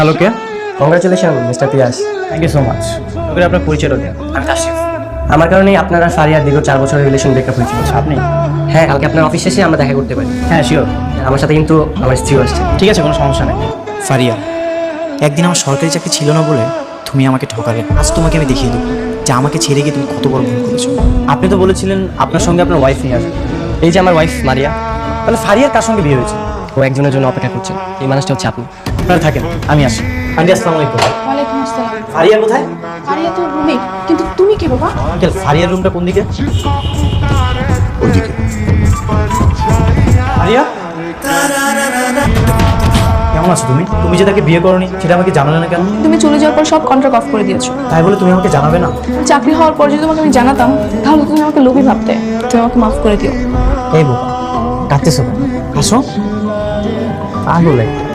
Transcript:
Hello K congratulation mister Piyas thank you so much okay আপনার পরিচয়টা দেন। আমি তাশরিফ আমার কারণেই আপনার আর ফারিয়ার দীর্ঘ চার বছরের রিলেশন ব্রেকআপ হয়েছিল। আপনি? হ্যাঁ কালকে আপনার অফিস শেষে আমরা দেখা করতে পারি। হ্যাঁ শিওর আমার সাথে কিন্তু আমার স্ত্রীও আসছে। ঠিক আছে কোনো সমস্যা নেই। ফারিয়া একদিন আমার সরকারি চাকরি ছিল না বলে তুমি আমাকে ঠকালে। আজ তোমাকে আমি দেখিয়ে দেবো যে আমাকে ছেড়ে গিয়ে তুমি কত বড় ভুল করেছ। আপনি তো বলেছিলেন আপনার সঙ্গে আপনার ওয়াইফ নিয়ে আসবেন এই যে আমার ওয়াইফ মারিয়া। তাহলে ফারিয়ার কার সঙ্গে বিয়ে হয়েছে? ও একজনের জন্য অপেক্ষা করছে। এই মানুষটা হচ্ছে আপনি। আপনারা থাকেন আমি আসি। আন্টি আসসালামু আলাইকুম। ওয়ালাইকুম আসসালাম। ফারিয়া কোথায়? আরিয়া তোর রুমে কিন্তু তুমি কে বাবা? আঙ্কেল ফারিয়ার রুমটা কোন দিকে? ওইদিকে ফারিয়া? কেমন আছো তুমি? তুমি যে তাকে বিয়ে করনি সেটা আমাকে জানালে না কেন? তুমি চলে যাওয়ার পর সব কন্ট্রাক্ট অফ করে দিয়েছ। তাই বলে তুমি আমাকে জানাবে না? চাকরি হওয়ার পর যদি তোমাকে আমি জানাতাম তাহলে তুমি আমাকে লোভী ভাবতে। তুমি আমাকে মাফ করে দিও। এই বোকা কাঁদতেছো কেন? আসো। পাগল একটা